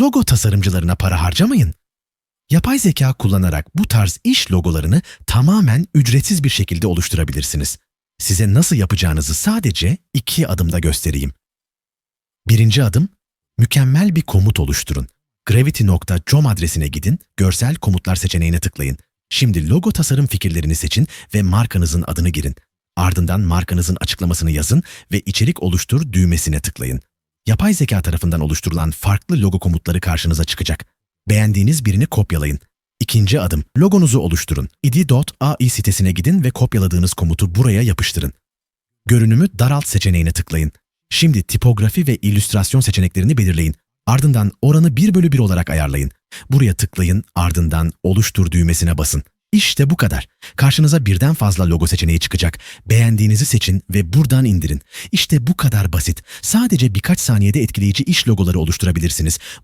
Logo tasarımcılarına para harcamayın. Yapay zeka kullanarak bu tarz iş logolarını tamamen ücretsiz bir şekilde oluşturabilirsiniz. Size nasıl yapacağınızı sadece iki adımda göstereyim. Birinci adım, mükemmel bir komut oluşturun. Gravity.com adresine gidin, görsel komutlar seçeneğine tıklayın. Şimdi logo tasarım fikirlerini seçin ve markanızın adını girin. Ardından markanızın açıklamasını yazın ve içerik oluştur düğmesine tıklayın. Yapay zeka tarafından oluşturulan farklı logo komutları karşınıza çıkacak. Beğendiğiniz birini kopyalayın. İkinci adım, logonuzu oluşturun. idi.ai sitesine gidin ve kopyaladığınız komutu buraya yapıştırın. Görünümü daralt seçeneğine tıklayın. Şimdi tipografi ve illüstrasyon seçeneklerini belirleyin. Ardından oranı 1 bölü 1 olarak ayarlayın. Buraya tıklayın, ardından oluştur düğmesine basın. İşte bu kadar. Karşınıza birden fazla logo seçeneği çıkacak. Beğendiğinizi seçin ve buradan indirin. İşte bu kadar basit. Sadece birkaç saniyede etkileyici iş logoları oluşturabilirsiniz.